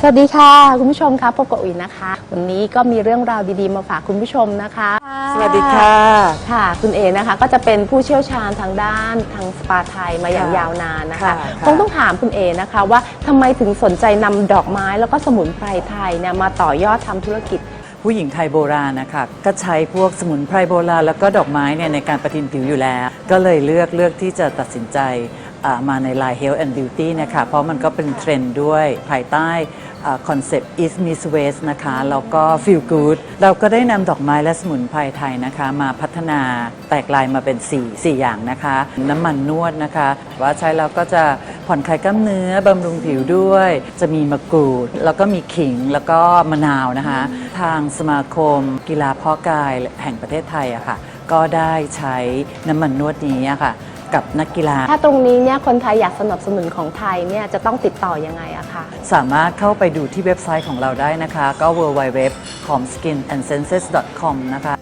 สวัสดีค่ะ คุณผู้ชมคะพบกับอุ๋ยนะคะ วันนี้ก็มีเรื่องราวดีๆมาฝากคุณผู้ชมนะคะ สวัสดีค่ะค่ะ คุณเอนะคะก็จะเป็นผู้เชี่ยวชาญทางด้านทางสปาไทยมาอย่างค่ะยาวนานนะคะค่ะคงต้องถามคุณเอนะคะว่าทำไมถึงสนใจนำดอกไม้แล้วก็สมุนไพรไทยเนี่ยมาต่อยอดทำธุรกิจผู้หญิงไทยโบราณนะคะก็ใช้พวกสมุนไพรโบราณแล้วก็ดอกไม้เนี่ยในการประทินผิวอยู่แล้ว ก็เลยเลือกเลือกที่จะตัดสินใจอ่า มาใน Line Health and Beauty นะคะเพราะมันก็เป็นเทรนด์ด้วยภายใต้คอนเซปต์ East Meets West นะคะ แล้วก็ Feel Good เราก็ได้นำดอกไม้และสมุนไพรไทยนะคะ มาพัฒนาแตกลายมาเป็น 4 4 อย่างนะคะ น้ำมันนวดนะคะ ว่าใช้แล้วก็จะผ่อนคลายกล้ามเนื้อบำรุงผิวด้วย จะมีมะกรูด แล้วก็มีขิงแล้วก็มะนาวนะคะ ทางสมาคม กีฬาเพาะกายแห่งประเทศไทยอะค่ะก็ได้ใช้น้ำมันนวดนี้ะค่ะ กับนักกีฬา ถ้าตรงนี้เนี่ยคนไทยอยากสนับสนุนของไทยเนี่ยจะต้องติดต่อยังไงอะคะสามารถเข้าไปดูที่เว็บไซต์ของเราได้นะคะ ก็ w w w c o m s k i n a n d s e n s e s c o m นะคะ